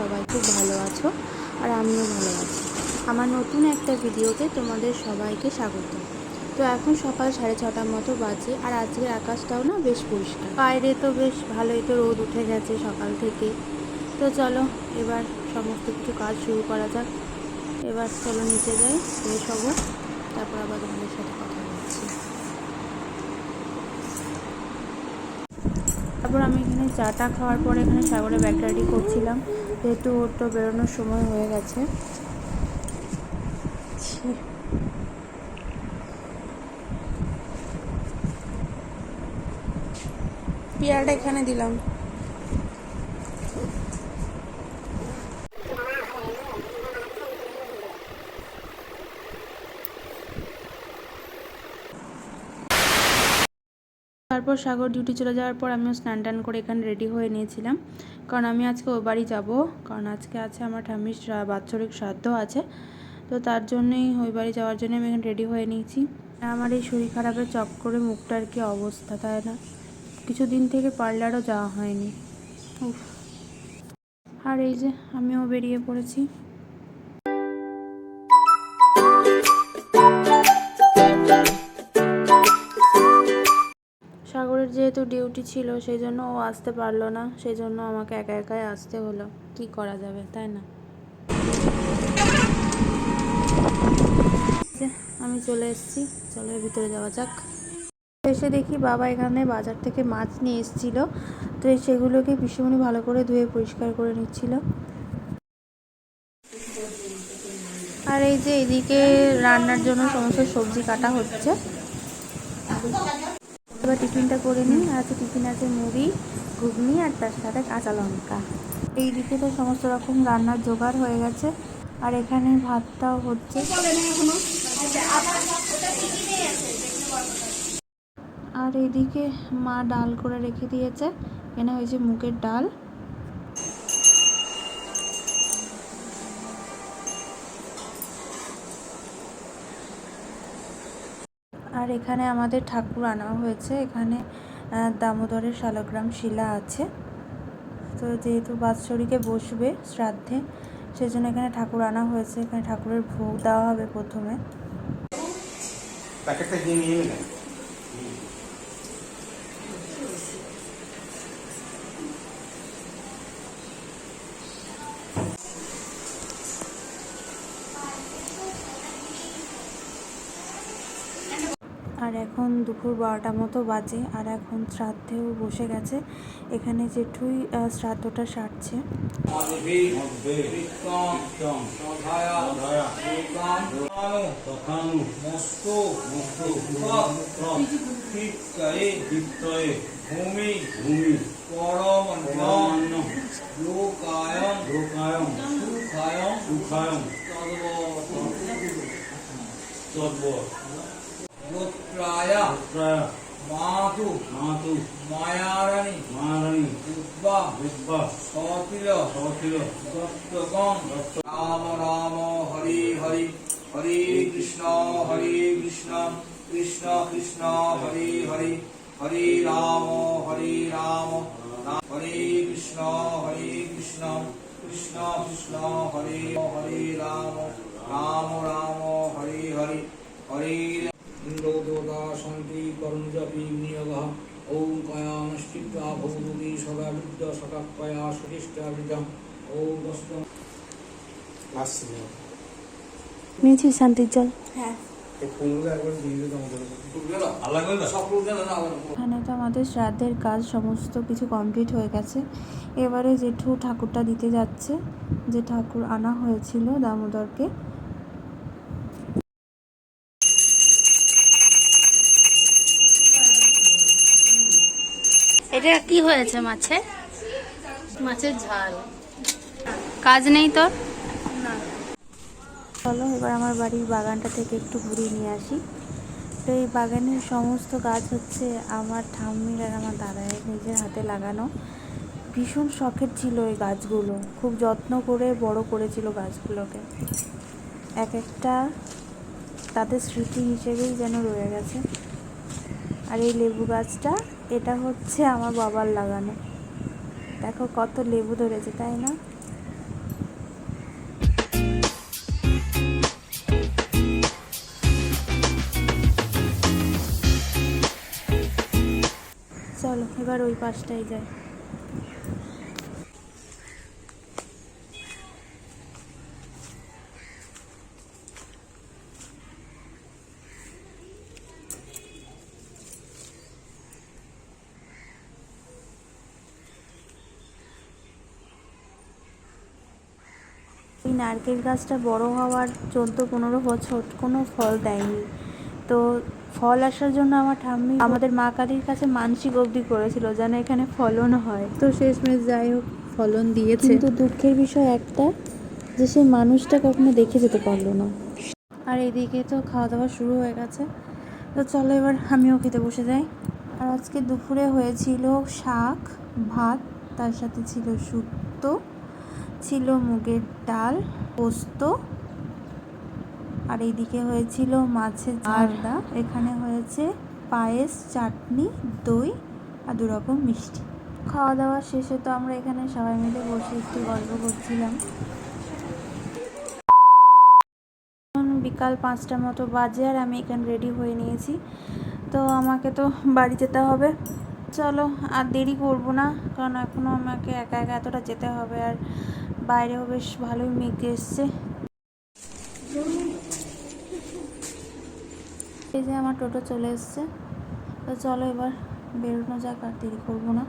সবাই খুব ভালো আছো আর আমিও ভালো আছি। আমার নতুন একটা ভিডিওতে তোমাদের সবাইকে স্বাগত। তো এখন সকাল সাড়ে ছটার মতো বাজে আর আজকের আকাশটাও না বেশ পরিষ্কার। বাইরে তো বেশ ভালোই তো রোদ উঠে গেছে সকাল থেকে। তো চলো এবার সমস্ত কিছু কাজ শুরু করা যাক। এবার চলো নিচে যাই, ফ্রেশ হব, তারপর আবার তোমাদের সাথে কথা তারপর আমি এখানে চাটা খাওয়ার পরে এখানে সাগরে ব্যাগটা করছিলাম। যেহেতু ওর তো বেরোনোর সময় হয়ে গেছে। পেয়ারাটা এখানে দিলাম। তারপর সাগর ডিউটি চলে যাওয়ার পর আমিও স্নান টান করে এখানে রেডি হয়ে নিয়েছিলাম। কারণ আমি আজকে ও বাড়ি যাব। কারণ আজকে আছে আমার ঠাম্মির বাৎসরিক শ্রাদ্ধ আছে। তো তার জন্যই ওই বাড়ি যাওয়ার জন্য আমি এখানে রেডি হয়ে নিয়েছি। আমার এই শরীর খারাপের চক্করে মুখটার কি অবস্থা, তাই না? কিছুদিন থেকে পার্লারও যাওয়া হয়নি। উফ। আর এই যে আমিও বেরিয়ে পড়েছি। সাগরের যেহেতু ডিউটি ছিল সেই জন্য ও আসতে পারল না। সেই জন্য আমাকে একা একাই আসতে হলো। কি করা যাবে, তাই না? আমি চলে এসেছি। চলো ভিতরে যাওয়া যাক। এসে দেখি বাবা এখানে বাজার থেকে মাছ নিয়ে এসেছিল। তো সেগুলোকে পিসিমণি ভালো করে ধুয়ে পরিষ্কার করে নিচ্ছিল। আর এই যে এদিকে রান্নার জন্য সমস্ত সবজি কাটা হচ্ছে। এবার টিফিনটা করে নিই। আর আছে টিফিন আছে মুড়ি, ঘুগনি আর তার সাথে কাঁচা লঙ্কা। এইদিকে তো সমস্ত রকম রান্নার জোগাড় হয়ে গেছে। আর এখানে ভাতটাও হচ্ছে। আর এদিকে মা ডাল করে রেখে দিয়েছে। এখানে হয়েছে মুগের ডাল। আর এখানে আমাদের ঠাকুর আনা হয়েছে। এখানে দামোদরের শালগ্রাম শিলা আছে। তো যেহেতু বাৎসরিকে বসবে শ্রাদ্ধে সেই জন্য এখানে ঠাকুর আনা হয়েছে। এখানে ঠাকুরের ভোগ দেওয়া হবে প্রথমে। প্যাকেটটা নিয়ে নিয়ে আর এখন দুপুর বারোটা মতো বাজে আর এখন শ্রাদ্ধেও বসে গেছে। এখানে জেঠুই শ্রাদ্ধটা সারছে। రుద్రాయ రుద్రాయ మాతు మాతు మాయారణి మారణి విద్వ విద్వ సోతిల సోతిల దత్తగం రామ రామ హరి హరి హరే కృష్ణ హరే కృష్ణ కృష్ణ కృష్ణ హరే హరి హరే రామ హరే రామ హరే కృష్ణ హరే కృష్ణ కృష్ణ కృష్ణ హరే హరే రామ రామ రామ హరే హరి हरे শান্তির জল। এই ফুলগুলো একবার দিয়ে দিতে আমাদের আল্লাহ করে সব লোক জানে না এখানে তো আমাদের শ্রাদ্ধের কাজ সমস্ত কিছু কমপ্লিট হয়ে গেছে। এবারে জেঠু ঠাকুরটা দিতে যাচ্ছে। যে ঠাকুর আনা হয়েছিল দামোদরকে। এটা কি হয়েছে মাছে? মাছের ঝাল। কাজ নেই তোর চলো, এবার আমার বাড়ির বাগানটা থেকে একটু ঘুরিয়ে নিয়ে আসি। তো এই বাগানের সমস্ত গাছ হচ্ছে আমার ঠাম্মির আর আমার দাদার নিজের হাতে লাগানো। ভীষণ শখের ছিল এই গাছগুলো। খুব যত্ন করে বড় করেছিল গাছগুলোকে। এক একটা তাদের স্মৃতি হিসেবেই যেন রয়ে গেছে। আর এই লেবু গাছটা এটা হচ্ছে আমার বাবার লাগানো। দেখো কত লেবু ধরেছে, তাই না? চলো, এবার ওই পাশটাই যাই। এই নারকেল গাছটা বড় হওয়ার চোদ্দ পনেরো বছর কোনো ফল দেয়নি। তো ফল আসার জন্য আমার ঠাম্মি আমাদের মা কালীর কাছে মানসিক অবধি করেছিল যেন এখানে ফলন হয়। তো শেষমেশ যাই হোক ফলন দিয়েছে। কিন্তু দুঃখের বিষয় একটা যে সেই মানুষটা কখনো দেখে যেতে পারল না। আর এদিকে তো খাওয়া দাওয়া শুরু হয়ে গেছে। তো চলো এবার আমিও খেতে বসে যাই। আর আজকে দুপুরে হয়েছিল শাক ভাত তার সাথে ছিল শুক্তো। ছিল মুগের ডাল পোস্ত আর এইদিকে হয়েছিল মাছের ঝালদা। এখানে হয়েছে পায়েস চাটনি দই আর দু রকম মিষ্টি। খাওয়া দাওয়া শেষে তো আমরা এখানে সবাই মিলে বসে একটু গল্প করছিলাম। বিকাল পাঁচটা মতো বাজে আর আমি এখানে রেডি হয়ে নিয়েছি। তো আমাকে তো বাড়ি যেতে হবে। চলো আর দেরি করব না কারণ এখনও আমাকে একা একা এতটা যেতে হবে আর বাইরেও বেশ ভালোই মেঘ এসছে। এই যে আমার টোটো চলে এসছে। তো চলো এবার বেরোনো যাক, আর দেরি করব না।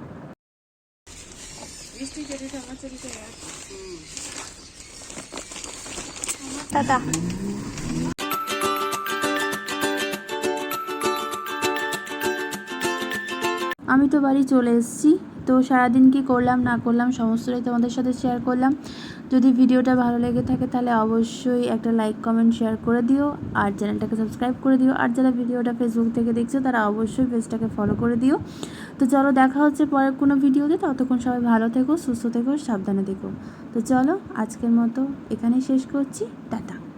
টাটা আমি তো বাড়ি চলে এসেছি। তো সারাদিন কি করলাম, না করলাম, সমস্তটাই তোমাদের সাথে শেয়ার করলাম। যদি ভিডিওটা ভালো লেগে থাকে তাহলে অবশ্যই একটা লাইক কমেন্ট শেয়ার করে দিও। আর চ্যানেলটাকে সাবস্ক্রাইব করে দিও। আর যারা ভিডিওটা ফেসবুক থেকে দেখছ, তারা অবশ্যই পেজটাকে ফলো করে দিও। তো চলো দেখা হচ্ছে পরের কোনো ভিডিওতে। ততক্ষণ সবাই ভালো থেকো, সুস্থ থেকো, সাবধানে থেকো। তো চলো আজকের মতো এখানেই শেষ করছি। টাটা।